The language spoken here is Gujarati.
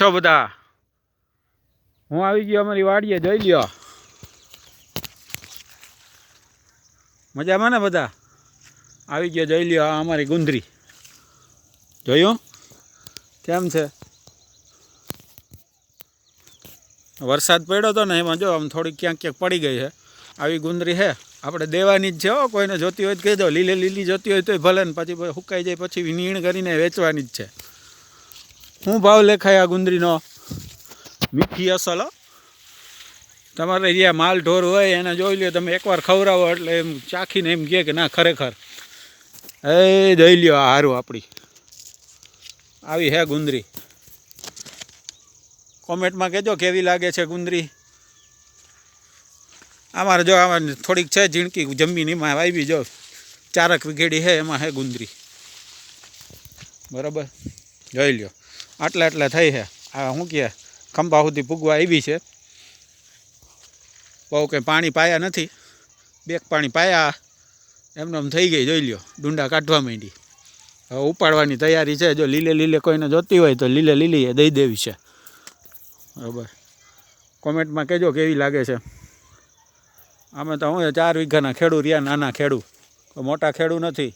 છો બધા? હું આવી ગયો, અમારી વાડીએ, જોઈ લ્યો. મજામાં ને બધા? આવી ગયો, જોઈ લ્યો, આ અમારી ગુંદરી. જોયું? કેમ છે? વરસાદ પડ્યો હતો ને એમાં જો આમ થોડીક ક્યાંક ક્યાંક પડી ગઈ છે. આવી ગુંદરી છે. આપણે દેવાની જ છે કોઈને જોતી હોય તો કહી દો. લીલે લીલી જોતી હોય તોય ભલે ને પછી સુકાઈ જાય, પછી નીણ કરીને વેચવાની જ છે. શું ભાવ લેખાય આ ગુંદરીનો? મીઠી અસલ, હો. તમારે જે માલ ઢોર હોય, એને જોઈ લ્યો, તમે એકવાર ખવડાવો એટલે એમ ચાખીને એમ કહે કે ના, ખરેખર. એ જોઈ લ્યો આ હારું આપણી આવી હે ગુંદરી. કોમેન્ટમાં કહેજો કેવી લાગે છે ગુંદરી. અમારે જો આમાં થોડીક છે ઝીણકી જમીન એમાં આવી જો ચારક વીઘેડી છે એમાં હે ગુંદરી. બરાબર? જોઈ લ્યો. આટલા આટલા થઈ છે આ શું કહે ખંભા સુધી પૂગવા આવી છે. બહુ કંઈ પાણી પાયા નથી. બેક પાણી પાયા એમને એમ થઈ ગઈ, જોઈ લ્યો, ડુંડા કાઢવા માંડી. હવે ઉપાડવાની તૈયારી છે, જો લીલે લીલે કોઈને જોતી હોય તો લીલે લીલી એ દઈ દેવી છે. બરાબર. કોમેન્ટમાં કહેજો કેવી લાગે છે. અમે તો હું ચાર વીઘાના ખેડૂ રહ્યા, નાના ખેડૂ મોટા ખેડૂ નથી.